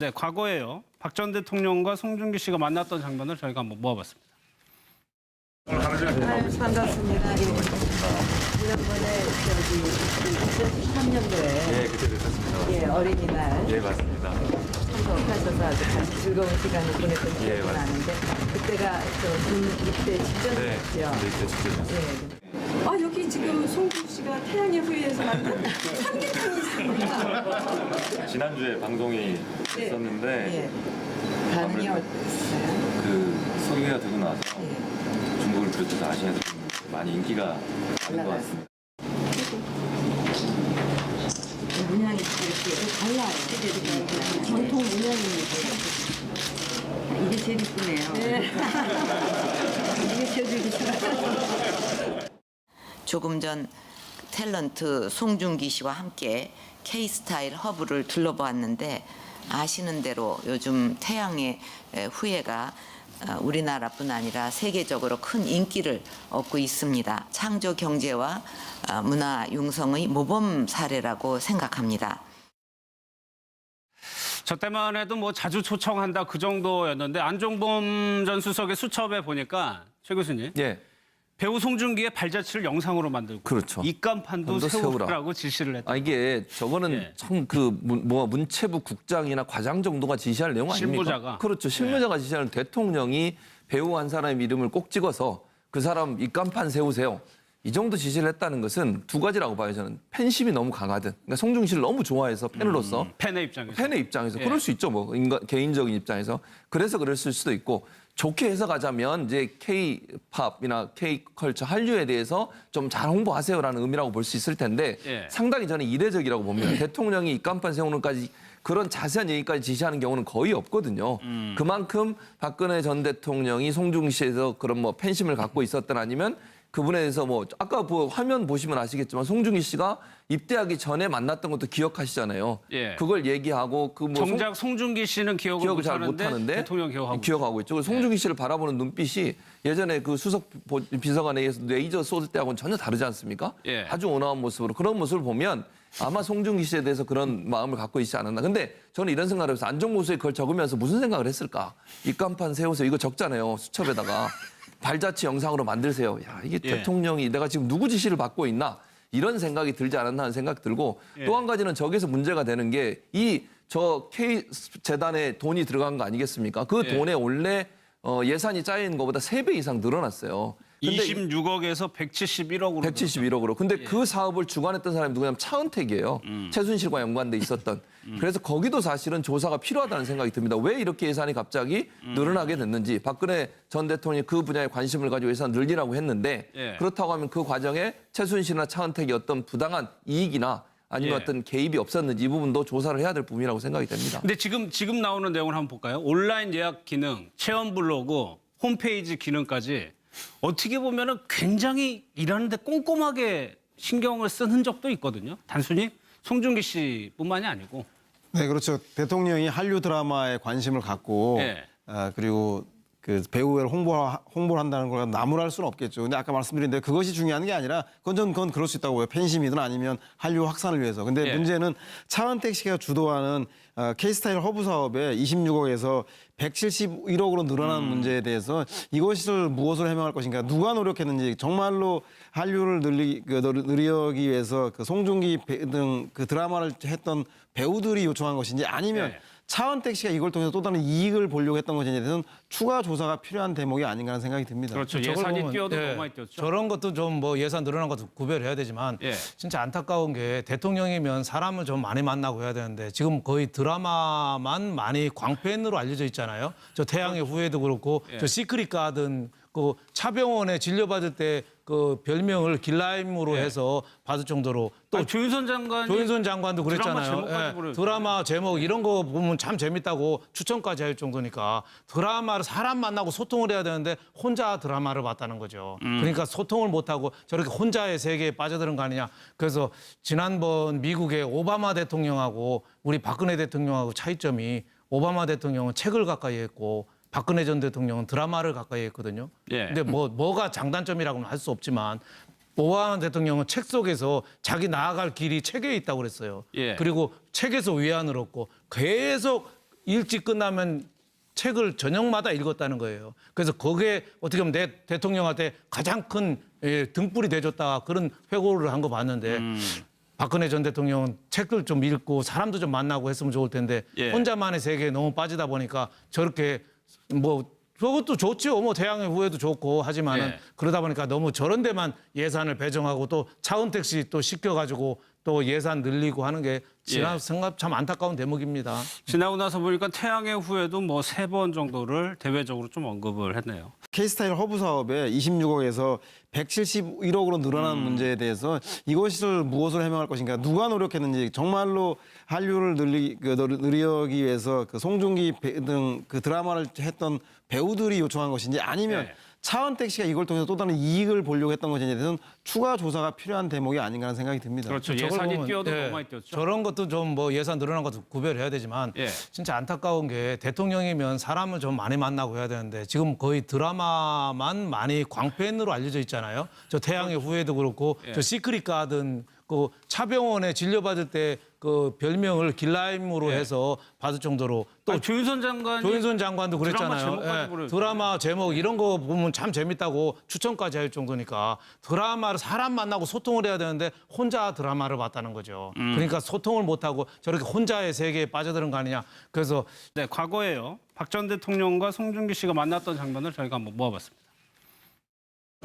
네, 과거에요. 박 전 대통령과 송중기 씨가 만났던 장면을 저희가 한번 모아봤습니다. 아유, 반갑습니다. 예. 지난번에 저기 2013년도에 예, 그때 뵀었습니다. 예, 어린이날 예, 맞습니다. 참석하셔서 아주 같이 즐거운 시간을 보냈던 기억이 예, 맞습니다. 나는데 그때가 저 군 입대 네, 직전이었죠. 근데 이때 직전이었어요. 예. 아 여기 지금 송준 씨가 태양의 후예에서 만든 삼계탕이 있습니다. 지난주에 방송이 예. 있었는데 반응이 아무래도- 어땠어요? 그 소개가 되고 나서 예. 중국을 비롯해서 아시아에서 좀 많이 인기가 많은 것 같습니다. 문양이 이렇게 달라요. 전통 문양입니다. 이게 제일 이쁘네요. 이게 제일 이쁘네요. 조금 전 탤런트 송중기 씨와 함께 K-스타일 허브를 둘러보았는데 아시는 대로 요즘 태양의 에, 후예가 어, 우리나라뿐 아니라 세계적으로 큰 인기를 얻고 있습니다. 창조 경제와 어, 문화 융성의 모범 사례라고 생각합니다. 저 때만 해도 뭐 자주 초청한다 그 정도였는데 안종범 전 수석의 수첩에 보니까 최 교수님 예. 배우 송중기의 발자취를 영상으로 만들고 그렇죠. 입간판도 판도 세우라. 세우라고 지시를 했다. 아 이게 저거는 예. 참 그뭐 문체부 국장이나 과장 정도가 지시할 내용 아닙니까? 실무자가. 그렇죠. 실무자가 지시하는 대통령이 배우 한 사람 이름을 꼭 찍어서 그 사람 입간판 세우세요. 이 정도 지시를 했다는 것은 두 가지라고 봐요. 저는 팬심이 너무 강하든, 그러니까 송중 씨를 너무 좋아해서 팬으로서 팬의 입장에서. 팬의 입장에서 예. 그럴 수 있죠. 뭐 인간 개인적인 입장에서 그래서 그랬을 수도 있고 좋게 해석하자면 이제 K-팝이나 K-컬처 한류에 대해서 좀 잘 홍보하세요라는 의미라고 볼 수 있을 텐데 예. 상당히 저는 이례적이라고 봅니다. 대통령이 입간판 세우는까지 그런 자세한 얘기까지 지시하는 경우는 거의 없거든요. 그만큼 박근혜 전 대통령이 송중 씨에서 그런 뭐 팬심을 갖고 있었던 아니면 그분에 대해서 뭐 아까 뭐 화면 보시면 아시겠지만 송중기 씨가 입대하기 전에 만났던 것도 기억하시잖아요. 예. 그걸 얘기하고 그뭐 정작 송중기 씨는 기억을, 기억을 잘 못하는데 대통령 기억하고 기억하고 있죠. 그래서 송중기 씨를 바라보는 눈빛이 예전에 그 수석 보- 비서관에 의해서 레이저 쏟을 때하고는 전혀 다르지 않습니까? 예. 아주 온화한 모습으로 그런 모습을 보면 아마 송중기 씨에 대해서 그런 마음을 갖고 있지 않았나. 근데 저는 이런 생각을 해서 안정보수에 그걸 적으면서 무슨 생각을 했을까? 입간판 세우세요. 이거 적잖아요. 수첩에다가. 발자취 영상으로 만들세요. 야, 이게 예. 대통령이 내가 지금 누구 지시를 받고 있나? 이런 생각이 들지 않았나 하는 생각 들고 예. 또한 가지는 저기서 문제가 되는 게 이 저 K 재단에 돈이 들어간 거 아니겠습니까? 그 예. 돈에 원래 어, 예산이 짜인 것보다 세 배 이상 늘어났어요. 근데 26억에서 171억으로 171억으로. 근데 예. 그 사업을 주관했던 사람이 누구냐면 차은택이에요. 음. 최순실과 연관돼 있었던. 그래서 거기도 사실은 조사가 필요하다는 생각이 듭니다. 왜 이렇게 예산이 갑자기 음. 늘어나게 됐는지. 박근혜 전 대통령이 그 분야에 관심을 가지고 예산 늘리라고 했는데 예. 그렇다고 하면 그 과정에 최순실이나 차은택이 어떤 부당한 이익이나 아니면 예. 어떤 개입이 없었는지 이 부분도 조사를 해야 될 부분이라고 생각이 됩니다. 근데 지금 지금 나오는 내용을 한번 볼까요? 온라인 예약 기능, 체험 블로그, 홈페이지 기능까지 어떻게 보면은 굉장히 일하는데 꼼꼼하게 신경을 쓴 흔적도 있거든요. 단순히 송중기 씨뿐만이 아니고 네, 그렇죠. 대통령이 한류 드라마에 관심을 갖고 예. 아, 그리고 그 배우를 홍보 홍보를 한다는 걸 나무랄 수는 없겠죠. 근데 아까 말씀드린 대로 그것이 중요한 게 아니라 그건 전 그건 그럴 수 있다고 요 팬심이든 아니면 한류 확산을 위해서. 근데 예. 문제는 차은택 씨가 주도하는 어, K스타일 허브 사업에 26억에서 171억으로 늘어난 음. 문제에 대해서 이것을 무엇을 해명할 것인가 누가 노력했는지 정말로 한류를 늘리, 그, 늘리기 위해서 그 송중기 등 그 드라마를 했던 배우들이 요청한 것인지 아니면 네. 차은택 씨가 이걸 통해서 또 다른 이익을 보려고 했던 것인지에 대해서는 추가 조사가 필요한 대목이 아닌가 하는 생각이 듭니다. 그렇죠. 저걸 예산이 보면, 뛰어도 예, 너무 많이 뛰었죠. 저런 것도 좀 뭐 예산 늘어난 것도 구별해야 되지만 예. 진짜 안타까운 게 대통령이면 사람을 좀 많이 만나고 해야 되는데 지금 거의 드라마만 많이 광팬으로 알려져 있잖아요. 저 태양의 후예도 그렇고 예. 저 시크릿 가든 그 차병원에 진료받을 때 그 별명을 길라임으로 해서 받을 정도로 또또 조윤선 장관이 조윤선 장관도 드라마 그랬잖아요. 제목까지 예, 부르죠. 드라마 제목 이런 거 보면 참 재밌다고 추천까지 할 정도니까 드라마를 사람 만나고 소통을 해야 되는데 혼자 드라마를 봤다는 거죠. 음. 그러니까 소통을 못 하고 저렇게 혼자의 세계에 빠져드는 거 아니냐. 그래서 지난번 미국의 오바마 대통령하고 우리 박근혜 대통령하고 차이점이 오바마 대통령은 책을 가까이 했고 박근혜 전 대통령은 드라마를 가까이 했거든요. 예. 근데 뭐 뭐가 장단점이라고는 할 수 없지만 오바마 대통령은 책 속에서 자기 나아갈 길이 책에 있다고 그랬어요. 예. 그리고 책에서 위안을 얻고 계속 일찍 끝나면 책을 저녁마다 읽었다는 거예요. 그래서 거기에 어떻게 보면 내 대통령한테 가장 큰 예, 등불이 돼줬다 그런 회고를 한 거 봤는데 박근혜 전 대통령은 책을 좀 읽고 사람도 좀 만나고 했으면 좋을 텐데 예. 혼자만의 세계에 너무 빠지다 보니까 저렇게 뭐 저것도 좋지요. 뭐 태양의 후예도 좋고 하지만은 예. 그러다 보니까 너무 저런 데만 예산을 배정하고 또 차은택 씨 또 시켜가지고 또 예산 늘리고 하는 게 지난 예. 생각 참 안타까운 대목입니다. 지나고 나서 보니까 태양의 후예도 뭐 세 번 정도를 대외적으로 좀 언급을 했네요. K스타일 허브 사업에 26억에서 171억으로 늘어난 문제에 대해서 이것을 무엇으로 해명할 것인가 누가 노력했는지 정말로 한류를 늘리, 그, 늘- 늘리기 위해서 그 송중기 등 그 드라마를 했던 배우들이 요청한 것인지 아니면 네. 차은택 씨가 이걸 통해서 또 다른 이익을 보려고 했던 것인지에 대해서는 추가 조사가 필요한 대목이 아닌가 하는 생각이 듭니다. 그렇죠. 예산이 보면, 뛰어도 예, 너무 많이 뛰었죠. 저런 것도 좀 뭐 예산 늘어난 것도 구별해야 되지만 예. 진짜 안타까운 게 대통령이면 사람을 좀 많이 만나고 해야 되는데 지금 거의 드라마만 많이 광팬으로 알려져 있잖아요. 저 태양의 후예도 그렇고 예. 저 시크릿 가든 그 차병원에 진료받을 때 그 별명을 길라임으로 해서 받을 정도로 또또 조윤선 장관이 조윤선 장관도 드라마 그랬잖아요. 제목까지 예, 부르죠. 드라마 제목 이런 거 보면 참 재밌다고 추천까지 할 정도니까 드라마를 사람 만나고 소통을 해야 되는데 혼자 드라마를 봤다는 거죠. 음. 그러니까 소통을 못 하고 저렇게 혼자의 세계에 빠져드는 거 아니냐. 그래서 네, 과거에요. 박 전 대통령과 송중기 씨가 만났던 장면을 저희가 한번 모아봤습니다.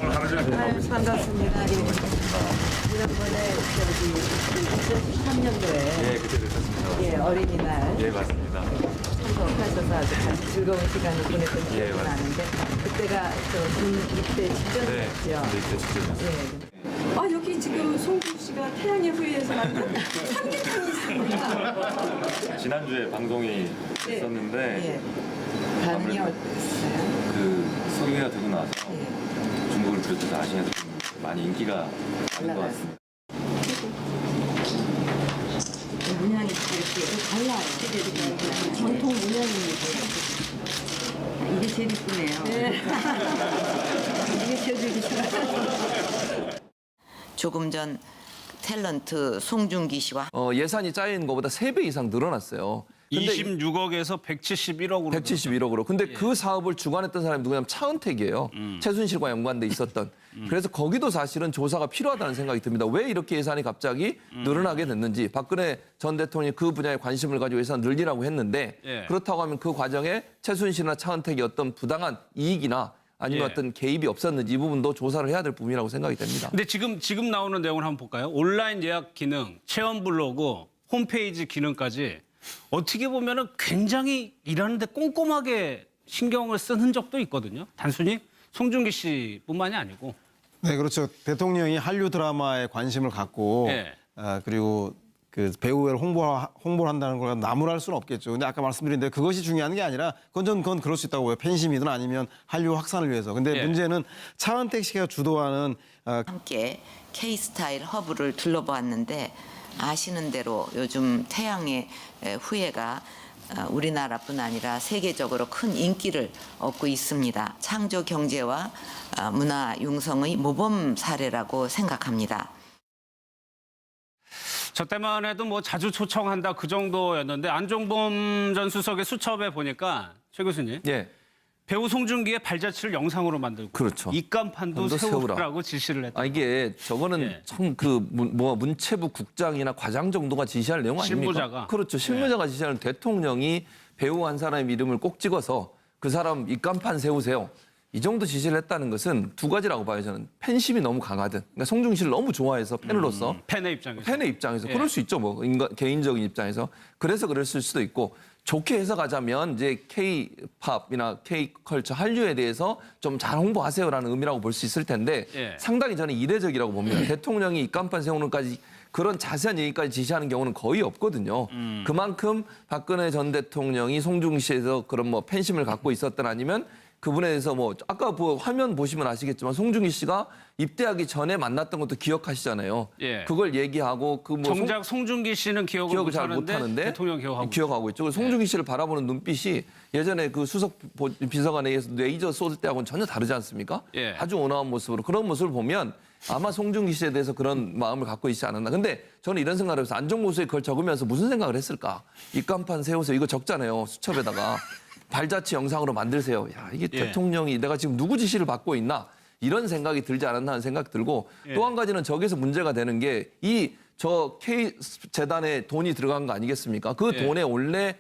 아유, 반갑습니다. 예. 지난번에 저기 2013년도에 예, 그때 뵙었습니다. 예, 어린이날 예, 맞습니다. 참석하셔서 아주 참 즐거운 시간을 보냈던 기억이 예, 맞습니다. 나는데 그때가 저군 입대 네, 직전이었죠. 근데 이때 직전이었어요. 예. 아 여기 지금 송준 씨가 태양의 후예에서 만든 삼계탕이 있습니다. 지난주에 방송이 예. 있었는데 예. 반응이 어땠어요? 그 소개가 되고 나서 예. 아시아에서 좀 많이 인기가 많은 것 같습니다. 문양이 이렇게 달라요. 전통 문양입니다. 이게 제일 이쁘네요. 이게 제일 이쁘네요. 조금 전 탤런트 송중기 씨와 어, 예산이 짜인 것보다 세배 이상 늘어났어요. 근데 26억에서 171억으로 171억으로. 근데 그 사업을 주관했던 사람이 누구냐면 차은택이에요. 최순실과 연관돼 있었던. 그래서 거기도 사실은 조사가 필요하다는 생각이 듭니다. 왜 이렇게 예산이 갑자기 늘어나게 됐는지. 박근혜 전 대통령이 그 분야에 관심을 가지고 예산 늘리라고 했는데 예. 그렇다고 하면 그 과정에 최순실이나 차은택이 어떤 부당한 이익이나 아니면 예. 어떤 개입이 없었는지 이 부분도 조사를 해야 될 부분이라고 생각이 됩니다. 근데 지금 지금 나오는 내용을 한번 볼까요? 온라인 예약 기능, 체험 블로그, 홈페이지 기능까지 어떻게 보면은 굉장히 일하는데 꼼꼼하게 신경을 쓴 흔적도 있거든요. 단순히 송중기 씨뿐만이 아니고 네, 그렇죠. 대통령이 한류 드라마에 관심을 갖고 예. 아, 그리고 그 배우를 홍보 홍보를 한다는 걸 나무랄 수는 없겠죠. 근데 아까 말씀드린 대로 그것이 중요한 게 아니라 그건 전 그건 그럴 수 있다고 봐요. 팬심이든 아니면 한류 확산을 위해서. 근데 예. 문제는 차은택 씨가 주도하는 아, 함께 K스타일 허브를 둘러보았는데 아시는 대로 요즘 태양의 에, 후예가 어, 우리나라뿐 아니라 세계적으로 큰 인기를 얻고 있습니다. 창조 경제와 어, 문화 융성의 모범 사례라고 생각합니다. 저 때만 해도 뭐 자주 초청한다 그 정도였는데 안종범 전 수석의 수첩에 보니까 최 교수님 예. 배우 송중기의 발자취를 영상으로 만들고 그렇죠. 입간판도 판도 세우라. 세우라고 지시를 했다. 아 이게 저거는 예. 참그뭐 문체부 국장이나 과장 정도가 지시할 내용 아닙니까? 실무자가. 예. 그렇죠. 실무자가 지시하는 대통령이 배우 한 사람의 이름을 꼭 찍어서 그 사람 입간판 세우세요. 이 정도 지시를 했다는 것은 두 가지라고 봐요. 저는 팬심이 너무 강하든, 그러니까 송중 씨를 너무 좋아해서 팬으로서 팬의 입장에서. 팬의 입장에서 예. 그럴 수 있죠. 뭐 인간 개인적인 입장에서 그래서 그랬을 수도 있고 좋게 해석하자면 이제 K-팝이나 K-컬처 한류에 대해서 좀 잘 홍보하세요라는 의미라고 볼 수 있을 텐데 예. 상당히 저는 이례적이라고 봅니다. 대통령이 입간판 세우는까지 그런 자세한 얘기까지 지시하는 경우는 거의 없거든요. 그만큼 박근혜 전 대통령이 송중 씨에서 그런 뭐 팬심을 갖고 있었던 아니면 그분에 대해서 뭐 아까 뭐 화면 보시면 아시겠지만 송중기 씨가 입대하기 전에 만났던 것도 기억하시잖아요. 예. 그걸 얘기하고 그뭐 정작 송중기 씨는 기억을, 기억을 잘 못하는데 대통령 기억하고 기억하고 있죠. 그래서 송중기 씨를 바라보는 눈빛이 예전에 그 수석 보- 비서관에 의해서 레이저 쏠 때하고는 전혀 다르지 않습니까? 예. 아주 온화한 모습으로 그런 모습을 보면 아마 송중기 씨에 대해서 그런 마음을 갖고 있지 않았나. 근데 저는 이런 생각을 해서 안전보수에 그걸 적으면서 무슨 생각을 했을까? 이 간판 세우세요. 이거 적잖아요. 수첩에다가. 발자취 영상으로 만들세요. 야, 이게 예. 대통령이 내가 지금 누구 지시를 받고 있나? 이런 생각이 들지 않았나 하는 생각 들고 예. 또한 가지는 저기서 문제가 되는 게 이 저 K 재단에 돈이 들어간 거 아니겠습니까? 그 예. 돈에 원래